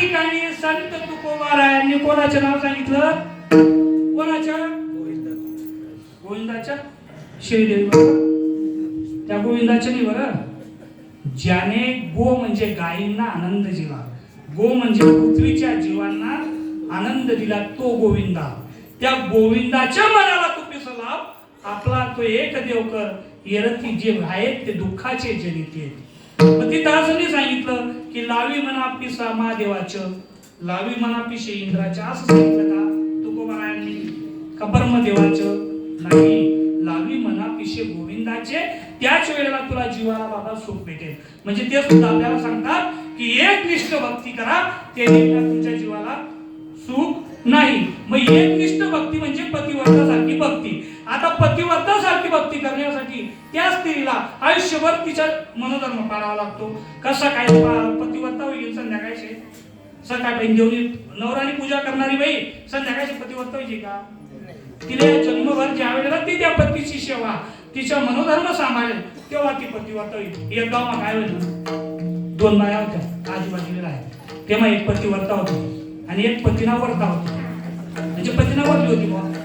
ठिकाणी संत तुकोबारायांनी कोणाचं नाव सांगितलं? कोणाच्या गोविंदाच्या श्रीदेवी त्या गोविंदाच्या नाही बरं? ज्याने गो म्हणजे गायींना आनंद दिला. गो म्हणजे पृथ्वीच्या जीवांना आनंद दिला तो गोविंदा. त्या गोविंदाच्या मनाला तू पिसला आपला तो एक देवकर येरती जे आहेत ते दुःखाचे जनित मग तिथं असं सांगितलं? की लावी म्हणा पिसा महादेवाच लावी म्हणा पिशे इंद्राच्या असं सांगितलं का? तुकोबारायांनी का देवाच. नाही लावी मना पिशे गोविंदाचे त्याच वेळेला तुला जीवाला बाबा सुख भेटेल. म्हणजे ते सुद्धा आपल्याला सांगतात की एक निष्ठ भक्ती करा ते तुमच्या जीवाला सुख नाही. मग एक निष्ठ भक्ती म्हणजे पतिवर्तासारखी भक्ती. आता पतिव्रतासारखी भक्ती करण्यासाठी त्या स्त्रीला आयुष्यभर तिचा मनोधर्म पाळावा लागतो. कसा काय पा- पतिव्रता होईल संध्याकाळचे. सकाळी घेऊन नवराणी पूजा करणारी बाई संध्याकाळची पतिव्रता होईल का? तिला जन्मभर ज्या वेळेला ती त्या पतीची सेवा तिच्या मनोधर्म सांभाळेल तेव्हा ती पतिव्रता होईल. एक गाव काय होईल? दोन बाया होत्या आजूबाजूला आहे तेव्हा एक पतिव्रता होती आणि एक पतीना वर्ता होती. म्हणजे पतीना वरती होती बुवा.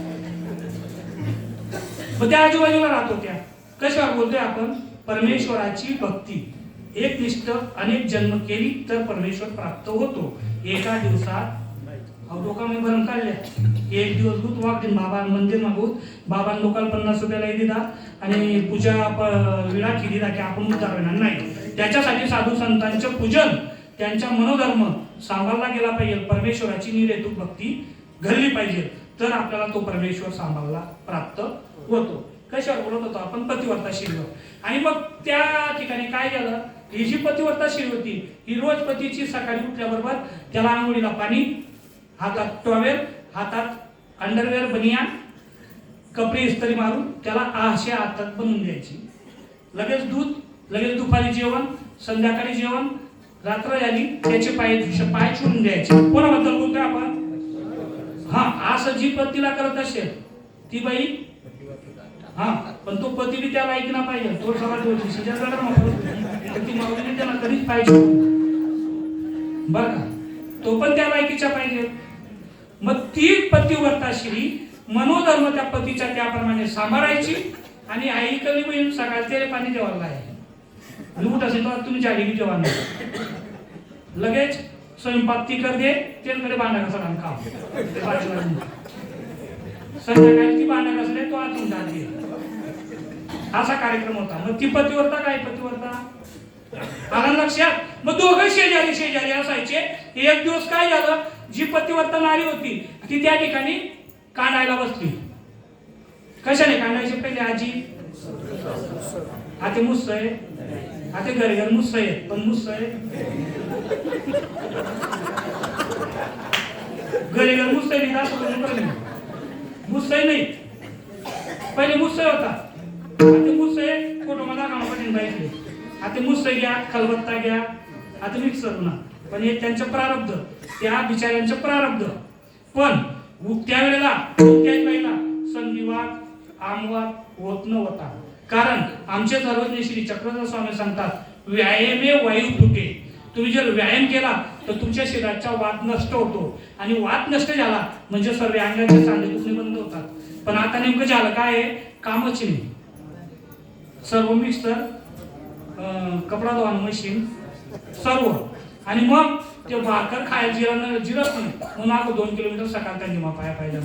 मग त्या आजूबाजूला राहत होत्या कशावर बोलतोय आपण? परमेश्वराची भक्ती. एक निष्ठ अनेक जन्म केली तर परमेश्वर प्राप्त होतो. एका दिवसात अहो लोकांनी भरून काढल्या. एक दिवस भूत वागतील. बाबा मंदिर मागूत बाबा लोकांना पन्नास रुपयाला दिला. आणि पूजा प- विडा केली की आपण उतारणार नाही. त्याच्यासाठी साधू संतांचे पूजन त्यांचा मनोधर्म सांभाळला गेला पाहिजे. परमेश्वराची निरेतूक भक्ती घडली पाहिजे. तर आपल्याला तो परमेश्वर सांभाळला प्राप्त होतो. कशावर? बोलत होतो आपण पतिवर्ता शिरलो आणि मग त्या ठिकाणी काय झालं ही जी पतिवर्ता शिर होती ही रोज पतीची सकाळी उठल्याबरोबर त्याला आंघोळीला पाणी हातात टॉवेल हातात अंडरवेअर बनिया कपडे इस्त्री मारून त्याला आशे हातात बनवून द्यायची. लगेच दूध लगेच दुपारी जेवण संध्याकाळी जेवण रात्र झाली त्याचे पाय पाय चुरून द्यायचे. कोणाबद्दल बोलतोय आपण? हा असं जी पतीला करत असेल ती बाई हा पण तो पती बी त्याला ऐकला पाहिजे. तो सगळा ती त्याला कधीच पाहिजे बर का? तो पण त्या बायकीच्या पाहिजे. मग ती पतिव्रताश्री मनोधर्म त्या पतीच्या त्याप्रमाणे सांभाळायची आणि आई कमी बहीण सकाळचे पाणी जेवायला आहे आणि उठ असेल तर तुम्ही जाडी बी जेवण लगेच स्वयंपाक ती कर दे तेलकडे भांडा कसा काम संध्याकाळी ती भांडा कसले तो आतून घालते असा कार्यक्रम होता. मग ती पतीवरता काय पतीवरता आला लक्षात? मग दोघं शेजारी शेजारी असायचे. एक दिवस काय झालं? जी पतीवरता नारी होती ती त्या ठिकाणी कानायला बसली. कशाने कानायचे? पहिले आजी? आता मुस्त आहे आता घर घर मुस्स आहे पण मुस्स आहे. घरी घर मुस्स आहे असं बोलून नाही. पहिले मुस्स होता. आता मुस्स आहे कुटुंबाला कामापासून पाहिजे आता मुस्स घ्या खलबत्ता घ्या आता मिक्सर ना पण हे त्यांचं प्रारब्ध त्या बिचाऱ्यांचं प्रारब्ध. पण उ- त्यावेळेला कोणत्याही वेळेला संधिवाद आमवाद होत. नव्हता कारण आमचे सर्वज्ञ श्री चक्रधर स्वामी सांगतात व्यायामे वायू फुटे तुम्ही जर व्यायाम केला तर तुमच्या शरीराचा वाद नष्ट होतो. आणि वाद नष्ट झाला म्हणजे सर्व अंगाचे सांधे दुखणे बंद होतात. पण आता नेमकं झालं काय कामच नाही सर्व मिक्सर अं, कपडा धुवान मशीन सर्व. आणि मग ते भाकर खायला जिरण जिरत नाही. म्हणून आपण दोन किलोमीटर सकाळ त्यांनी मग पाया पाहिजे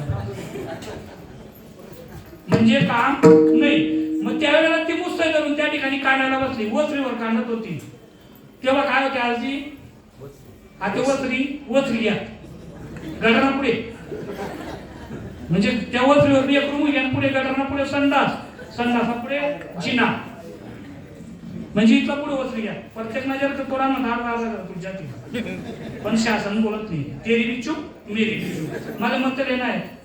म्हणजे काम नाही. मग त्यावेळेला ती मुस्तै धरून त्या ठिकाणी कानाला बसली वसरीवर कानत होती. तेव्हा काय होते आजी? आता वसरी वसरी घ्या गडरा पुढे. म्हणजे त्या वसरीवर एक रूम घ्या पुढे गडरा पुढे संडास. संडासा पुढे जिना. म्हणजे इथला पुढे वसरी घ्या प्रत्येक नजर तर पोरांना धार मारला पण शासन बोलत नाही. तेरी बी चूक मेरी बी चूक. मला मत लेणं आहे.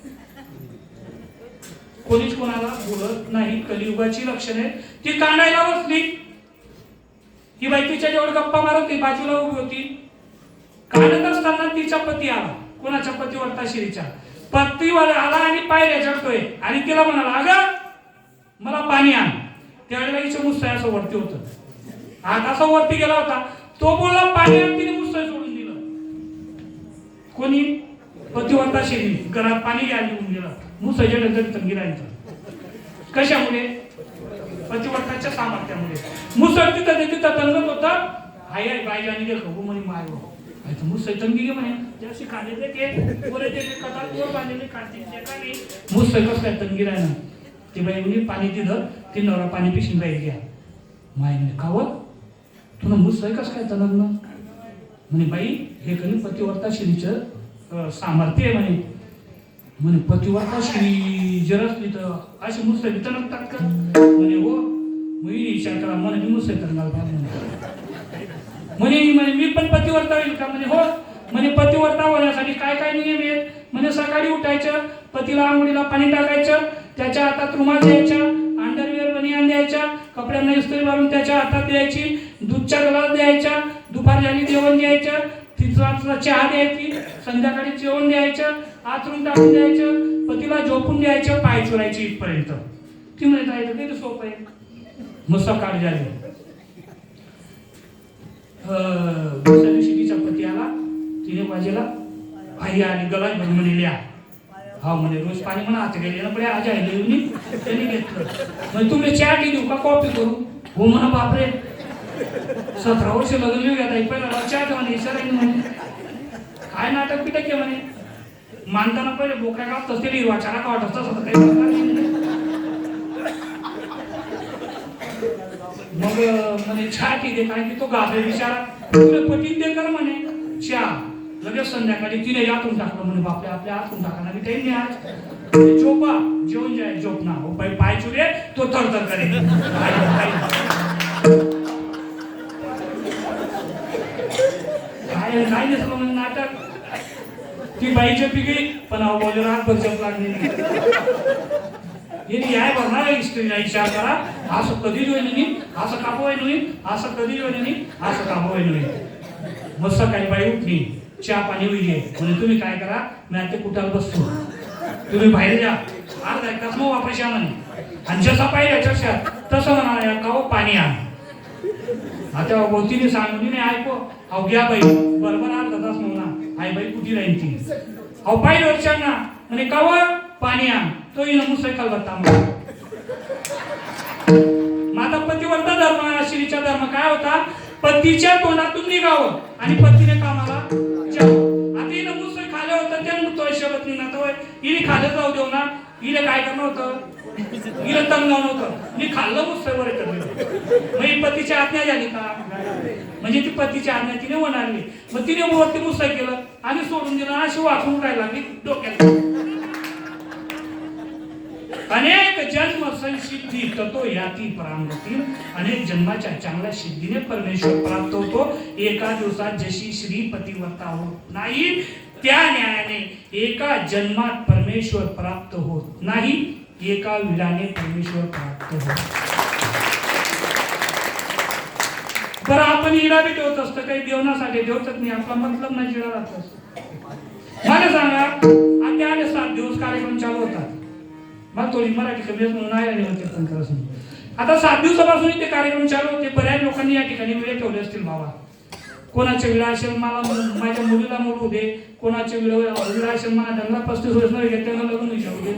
कोणीच कोणाला बोलत नाही कलियुगाची लक्षणे ती कानायला बसली. ही बाई तिच्या जेवढ गप्पा मारत ती बाजूला उभी होती. काढत असताना तिचा पती आला. कोणाच्या पतीवर शिरीच्या पतीवर आला आणि पायऱ्या चढतोय आणि तिला म्हणाला अगं मला पाणी आण. त्यावेळेला हिचं मुस्तय असं वरती होत. हात असा वरती गेला होता. तो बोलला पाणी आण. तिने मुस्तय सोडून दिलं. कोणी? पतिवर्ता शेती घरात पाणी घ्यायला निघून गेलं. मुसाच्या नंतर तंगिरायचं कशामुळे? पतिवर्ताच्या सामर्थ्यामुळे. मुसळ तिथं ते तिथं तंगत होता. आई आई बाई आणि गे खबू म्हणे माय हो तर मुसळ तंगी गे म्हणे. जशी खाणे ते. के पोरे कथा पोर बांधलेले काढतील ते मुसळ कसं काय तंगी राहणार ती बाई म्हणे पाणी दिलं ती नवरा पाणी पिशीन बाई घ्या. माय म्हणे कावं तुला मुसळ कसं काय तलग्न म्हणे बाई हे कधी पतिवर्ता श्रीचं सामर्थ्य आहे म्हणे. म्हणे पतिवर्ता श्री जर तर अशी मुसळ तर नसतात का म्हणे हो मी विचार करा म्हणे मी मुसळ तर म्हणे. म्हणे म्हणे मी पण पतिवर्ता येईल का? म्हणे हो. म्हणे पतिवर्ता होण्यासाठी काय काय नियम आहेत? म्हणे सकाळी उठायचं पतीला आंघोळीला पाणी टाकायचं त्याच्या हातात रुमाल द्यायचा अंडरवेअर बनियान द्यायच्या कपड्यांना इस्त्री मारून त्याच्या हातात द्यायची दूधच्या ग्लास द्यायच्या दुपार झाली जेवण द्यायचं तिचा चहा द्यायची संध्याकाळी जेवण द्यायचं आतरून टाकून द्यायचं पतीला झोपून द्यायचं पाय चुरायची इथपर्यंत. ती म्हणे जायचं ते सोपं आहे? मग सकाळ झाली दुसऱ्या दिवशी तिचा पती आला तिने बाजूला आई आली गलाय भरून म्हणे हा म्हणे रोज पाणी म्हणा आता गेले ना पण आज आहे त्यांनी घेतलं. म्हणजे तुम्ही चहा टी देऊ का कॉफी करू? हो म्हणा बापरे. सतरा वर्ष लग्न लिहू घेता पहिला मला चहा ठेवा म्हणे. काय नाटक पिटक के म्हणे? मानताना पहिले बोका गावत असते हिरवा चारा का वाटत असं काही मग म्हणे चहा की दे कारण की तो गाभे विचारा. तुला पटीत दे कर म्हणे. चहा. लगेच संध्याकाळी तिने आतून टाकलं म्हणे बापले आपल्या आतून टाकणार मी काही नाही आज. झोपा. जेवून जाय झोप ना. हो पाय पाय चुरे तो तर तर करे काय- म्हणजे नाटक. ती बाईच्या पिकली पण अहो बोलले रातभर जप लागली. हिने याय बघणार आहे स्त्रीला विचार करा. असं कधी होईल नाही असं कापवाय नाही असं कधी होईल नाही असं कापवाय नाही. मग सकाळी बाई उठली चहा पाणी होईल म्हणजे तुम्ही काय करा मी आता कुठाला बसतो. तुम्ही बाहेर जा अर्धा एक तास मग वापस म्हणे. आणि जसा पाहिजे चर्चात तसं म्हणाला का पाणी आण. आता भोवतीने सांगून नाही ऐको. अहो घ्या बाई बरोबर अर्धा तास म्हणा आई बाई कुठे राहायची अव अहो वर्षांना म्हणे काव? पाणी आण. तो येईन मुसैकाल बत्ता माता पतिवर्ता धर्म श्रीचा धर्म. काय होता? पतीच्या तोंडातून निघावं आणि पतीने कामाला आता हिनं मुसळ खाले होतं त्या तो शब्द निघणार होय. हिने खाले जाऊ देऊ ना. हिने काय करणं होतं? हिला तंग नव्हतं मी खाल्लं मुसळ बरं करलं मग पतीची आज्ञा झाली का? म्हणजे ती पतीची आज्ञा तिने म्हणाली. मग तिने वरती मुसळ केलं आणि सोडून दिलं अशी वाचून राहायला लागली डोक्यात अनेक जन्म संसिद्धी ततो याती परांगती अनेक जन्माच्या चांगल्या सिद्धीने परमेश्वर प्राप्त होतो. एका दिवसात जशी श्री पतिव्रता होत नाही त्या न्यायाने एका जन्मात परमेश्वर प्राप्त होत नाही एका विडाने परमेश्वर प्राप्त होत बरं आपण इडा बी ठेवत असतो काही देवनासाठी ठेवतच नाही. आपला मतलब नाही जिडा राहत असतो. मला सांगा आणि आले सात दिवस कार्यक्रम चालू होतात मग थोडी मराठी कमी म्हणून नाही आले होते आता सात दिवसापासून ते कार्यक्रम चालू होते बऱ्याच लोकांनी या ठिकाणी वेळ ठेवले असतील बाबा. कोणाचे वेळा असेल मला माझ्या मुलीला मुलू दे. कोणाचे वेळ वेळा असेल मला त्यांना पस्तीस वर्ष नाही घेत त्यांना लग्न विचारू दे.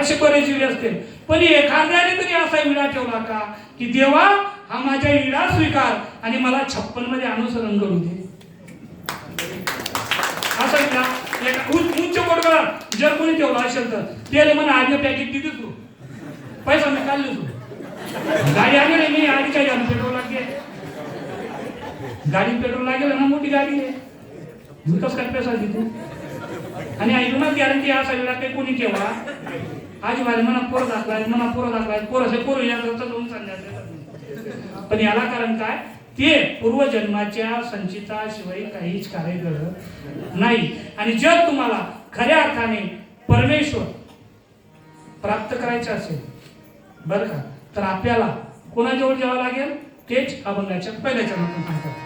असे बरेच वेळ असतील. पण एखाद्याने तरी असा विडा ठेवला का की देवा हा माझ्या इडा स्वीकार आणि मला छप्पनमध्ये अनुसरण करू दे. असं का उंच उंच जर कोणी ठेवला असेल तर त्याला म्हणा आधी पॅकेट किती तू. पैसा मी काढले तू. गाडी आली नाही मी आधी काय झालं पेट्रोल लागते गाडी पेट्रोल लागेल ना मोठी गाडी आहे. मी कसं काय पैसा देतो आणि ऐकूनच गॅरंटी असा वेळा काही कोणी ठेवा आजी माझे मना पोरं दाखला मना पोरं दाखला पोरं असे पोरं या जाऊन सांगायचं पण याला कारण काय ते पूर्वजन्माच्या संचिताशिवाय काहीच कार्य घडत नाही आणि जर तुम्हाला खऱ्या अर्थाने परमेश्वर प्राप्त करायचं असेल बरं का तर आपल्याला कोणाजवळ जावं लागेल तेच अभंगाच्या पहिल्या चरणातून सांगतात